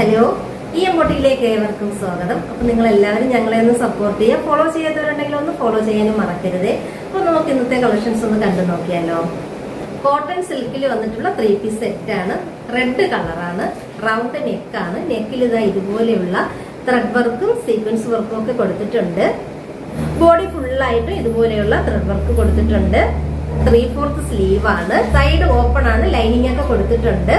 Hello ഈ എമ്മോട്ടിലേക്ക് ഏവർക്കും സ്വാഗതം. അപ്പൊ നിങ്ങൾ എല്ലാവരും ഞങ്ങളെ ഒന്ന് സപ്പോർട്ട് ചെയ്യുക ഫോളോ ചെയ്യാത്തവരുണ്ടെങ്കിൽ ഒന്ന് ഫോളോ ചെയ്യാനും മറക്കരുത്. അപ്പൊ നമുക്ക് ഇന്നത്തെ കളക്ഷൻസ് ഒന്ന് കണ്ടു നോക്കിയാലോ. കോട്ടൺ സിൽക്കിൽ വന്നിട്ടുള്ള ത്രീ പീസ് സെറ്റ് ആണ്. റെഡ് കളറാണ് റൗണ്ട് നെക്കാണ് നെക്കിൽ ഇതാ ഇതുപോലെയുള്ള ത്രെഡ് വർക്കും സീക്വൻസ് വർക്കും ഒക്കെ കൊടുത്തിട്ടുണ്ട്. ബോഡി ഫുള്ളായിട്ടും ഇതുപോലെയുള്ള ത്രെഡ് വർക്ക് കൊടുത്തിട്ടുണ്ട്. ത്രീ ഫോർത്ത് സ്ലീവ് ആണ്. സൈഡ് ഓപ്പൺ ആണ്. ലൈനിങ് ഒക്കെ കൊടുത്തിട്ടുണ്ട്.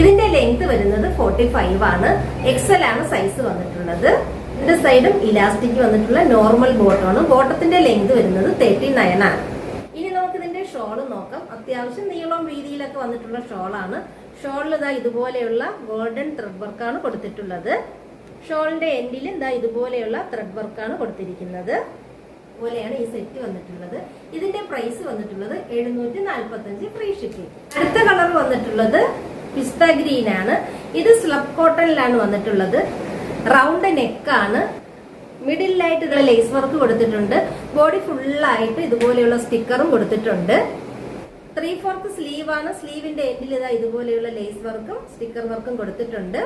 ഇതിന്റെ ലെങ്ത് വരുന്നത് ഫോർട്ടി ഫൈവ് ആണ്. എക്സൽ ആണ് സൈസ് വന്നിട്ടുള്ളത്. ഇതിന്റെ സൈഡും ഇലാസ്റ്റിക് വന്നിട്ടുള്ള നോർമൽ ബോട്ടമാണ് ബോട്ടത്തിന്റെ ലെങ്ത് വരുന്നത് തേർട്ടി നയൻ ആണ്. ഇനി നമുക്ക് ഇതിന്റെ ഷോൾ നോക്കാം. അത്യാവശ്യം നീളം വീതിയിലൊക്കെ വന്നിട്ടുള്ള ഷോളാണ് ഷോളിൽ ഇതാ ഇതുപോലെയുള്ള ഗോൾഡൻ ത്രെഡ് വർക്കാണ് കൊടുത്തിട്ടുള്ളത്. ഷോളിന്റെ എൻഡിൽ ഇതാ ഇതുപോലെയുള്ള ത്രെഡ് വർക്കാണ് കൊടുത്തിരിക്കുന്നത്. പോലെയാണ് ഈ സെറ്റ് വന്നിട്ടുള്ളത്. ഇതിന്റെ പ്രൈസ് വന്നിട്ടുള്ളത് എഴുന്നൂറ്റി നാൽപ്പത്തി അഞ്ച് ഫ്രീ ഷിപ്പിംഗ് അടുത്ത കളർ വന്നിട്ടുള്ളത് പിസ്ത ഗ്രീൻ ആണ്. ഇത് സ്ലബ് കോട്ടണിലാണ് വന്നിട്ടുള്ളത്. റൗണ്ട് നെക്കാണ് മിഡിലായിട്ട് ഇതിൽ ലേസ് വർക്ക് കൊടുത്തിട്ടുണ്ട്. ബോഡി ഫുള്ളായിട്ട് ഇതുപോലെയുള്ള സ്റ്റിക്കറും കൊടുത്തിട്ടുണ്ട്. ത്രീ ഫോർത്ത് സ്ലീവ് ആണ്. സ്ലീവിന്റെ എൻഡിൽ ഇതാ ഇതുപോലെയുള്ള ലേസ് വർക്കും സ്റ്റിക്കർ വർക്കും കൊടുത്തിട്ടുണ്ട്.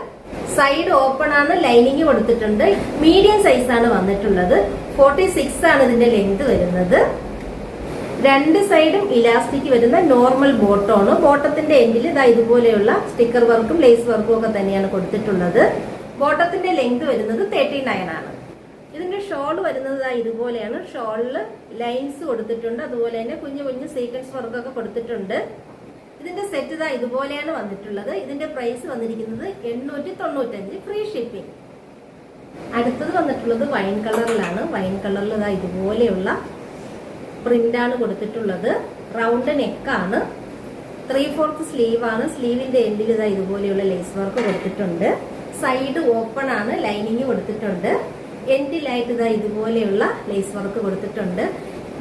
സൈഡ് ഓപ്പൺ ആണ്. ലൈനിങ് കൊടുത്തിട്ടുണ്ട്. മീഡിയം സൈസ് ആണ് വന്നിട്ടുള്ളത്. ഫോർട്ടി സിക്സ് ആണ് ഇതിന്റെ ലെങ്ത് വരുന്നത്. രണ്ട് സൈഡും ഇലാസ്റ്റിക് വരുന്ന നോർമൽ ബോട്ടമാണ്. ബോട്ടത്തിന്റെ എൻഡിൽ ഇതാ ഇതുപോലെയുള്ള സ്റ്റിക്കർ വർക്കും ലേസ് വർക്കും ഒക്കെ തന്നെയാണ് കൊടുത്തിട്ടുള്ളത്. ബോട്ടത്തിന്റെ ലെങ്ത് വരുന്നത് തേർട്ടി നയൻ ആണ്. ഇതിന്റെ ഷോൾ വരുന്നത് ഇതുപോലെയാണ്. ഷോളിൽ ലൈൻസ് കൊടുത്തിട്ടുണ്ട്. അതുപോലെ തന്നെ കുഞ്ഞു കുഞ്ഞു സീക്വൻസ് വർക്കൊക്കെ കൊടുത്തിട്ടുണ്ട്. ഇതിന്റെ സെറ്റ് ഇതാ ഇതുപോലെയാണ് വന്നിട്ടുള്ളത്. ഇതിന്റെ പ്രൈസ് വന്നിരിക്കുന്നത് എണ്ണൂറ്റി തൊണ്ണൂറ്റഞ്ച് ഫ്രീ ഷിപ്പിംഗ് അടുത്തത് വന്നിട്ടുള്ളത് വൈൻ കളറിലാണ് വൈൻ കളറിൽ ഇതാ ഇതുപോലെയുള്ള പ്രിന്റാണ് കൊടുത്തിട്ടുള്ളത്. റൗണ്ട് നെക്കാണ് ത്രീ ഫോർത്ത് ആണ്. സ്ലീവിന്റെ എൻഡിൽ ഇതാ ഇതുപോലെയുള്ള ലേസ് വർക്ക് കൊടുത്തിട്ടുണ്ട്. സൈഡ് ഓപ്പൺ ആണ്. ലൈനിങ് കൊടുത്തിട്ടുണ്ട്. എൻഡിലായിട്ട് ഇതാ ഇതുപോലെയുള്ള ലേസ് വർക്ക് കൊടുത്തിട്ടുണ്ട്.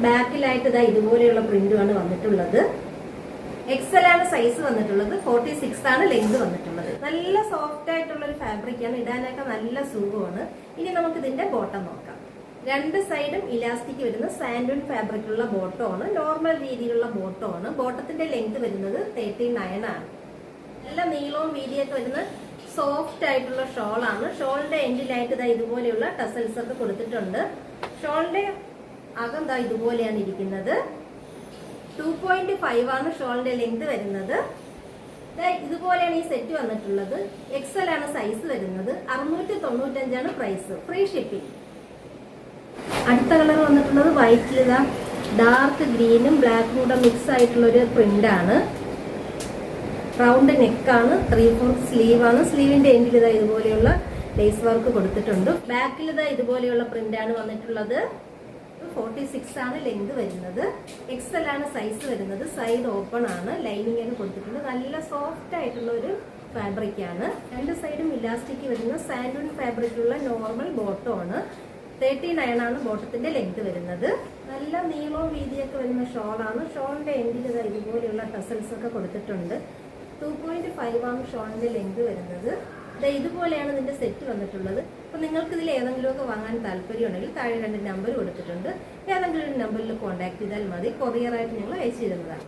ബാക്കിലായിട്ട് ഇതാ ഇതുപോലെയുള്ള പ്രിന്റുമാണ് വന്നിട്ടുള്ളത്. എക്സൽ ആണ് സൈസ് വന്നിട്ടുള്ളത്. ഫോർട്ടി സിക്സ് ആണ് ലെങ്ത് വന്നിട്ടുള്ളത്. നല്ല സോഫ്റ്റ് ആയിട്ടുള്ള ഒരു ഫാബ്രിക് ആണ്. ഇടാനൊക്കെ നല്ല സുഖമാണ്. ഇനി നമുക്ക് ഇതിന്റെ ബോട്ടം നോക്കാം. രണ്ട് സൈഡും ഇലാസ്റ്റിക് വരുന്ന സാൻഡൂൺ ഫാബ്രിക്കുള്ള ആണ് നോർമൽ രീതിയിലുള്ള ബോട്ടോ ആണ് ബോട്ടത്തിന്റെ ലെങ്ത് വരുന്നത് തേർട്ടി നയൻ ആണ്. നല്ല നീളവും വീതിയൊക്കെ വരുന്ന സോഫ്റ്റ് ആയിട്ടുള്ള ഷോൾ ആണ് ഷോളിന്റെ എൻഡിലായിട്ട് ഇതാ ഇതുപോലെയുള്ള ടസൽസ് ഒക്കെ കൊടുത്തിട്ടുണ്ട്. ഷോളിന്റെ അകം ദാ ഇതുപോലെയാണ് ഇരിക്കുന്നത്. ടു പോയിന്റ് ഫൈവ് ആണ് ഷോളിന്റെ ലെങ്ത് വരുന്നത്. ഇതുപോലെയാണ് ഈ സെറ്റ് വന്നിട്ടുള്ളത്. എക്സൽ ആണ് സൈസ് വരുന്നത്. അറുന്നൂറ്റി തൊണ്ണൂറ്റഞ്ചാണ് പ്രൈസ്. Free shipping. അടുത്ത കളർ വന്നിട്ടുള്ളത് വൈറ്റിൽ ഇതാ ഡാർക്ക് ഗ്രീനും ബ്ലാക്കും കൂടെ മിക്സ് ആയിട്ടുള്ള ഒരു പ്രിന്റ് ആണ് റൗണ്ട് നെക്കാണ് ത്രീ ഫോർത്ത് സ്ലീവ് ആണ്. സ്ലീവിന്റെ എൻഡിൽ ഇതാ ഇതുപോലെയുള്ള ലേസ് വർക്ക് കൊടുത്തിട്ടുണ്ട്. ബാക്കിൽ ഇതാ ഇതുപോലെയുള്ള പ്രിന്റ് ആണ് വന്നിട്ടുള്ളത്. ഫോർട്ടി സിക്സ് ആണ് ലെങ്ത് വരുന്നത്. എക്സൽ ആണ് സൈസ് വരുന്നത്. സൈഡ് ഓപ്പൺ ആണ്. ലൈനിങ് ഒക്കെ കൊടുത്തിട്ടുണ്ട്. നല്ല സോഫ്റ്റ് ആയിട്ടുള്ള ഒരു ഫാബ്രിക് ആണ്. രണ്ട് സൈഡും ഇലാസ്റ്റിക് വരുന്ന സാൻഡൂൺ ഫാബ്രിക്കുള്ള നോർമൽ ബോട്ടം ആണ്. തേർട്ടി നയൻ ആണ് ബോട്ടത്തിന്റെ ലെങ്ത് വരുന്നത്. നല്ല നീളവും വീതിയൊക്കെ വരുന്ന ഷോളാണ് ഷോളിന്റെ എൻഡിൽ ഇതാ ഇതുപോലെയുള്ള ടസൽസ് ഒക്കെ കൊടുത്തിട്ടുണ്ട്. ടു പോയിന്റ് ഫൈവ് ആണ് ഷോളിന്റെ ലെങ്ത് വരുന്നത്. ദേ ഇതുപോലെയാണ് ഇതിന്റെ സെറ്റ് വന്നിട്ടുള്ളത്. അപ്പൊ നിങ്ങൾക്ക് ഇതിൽ ഏതെങ്കിലുമൊക്കെ വാങ്ങാൻ താല്പര്യമുണ്ടെങ്കിൽ താഴെ രണ്ട് നമ്പർ കൊടുത്തിട്ടുണ്ട്. ഏതെങ്കിലും ഒരു നമ്പറിൽ കോൺടാക്ട് ചെയ്താൽ മതി. കൊറിയറായിട്ട് ഞങ്ങൾ അയച്ചു തരുന്നതാണ്.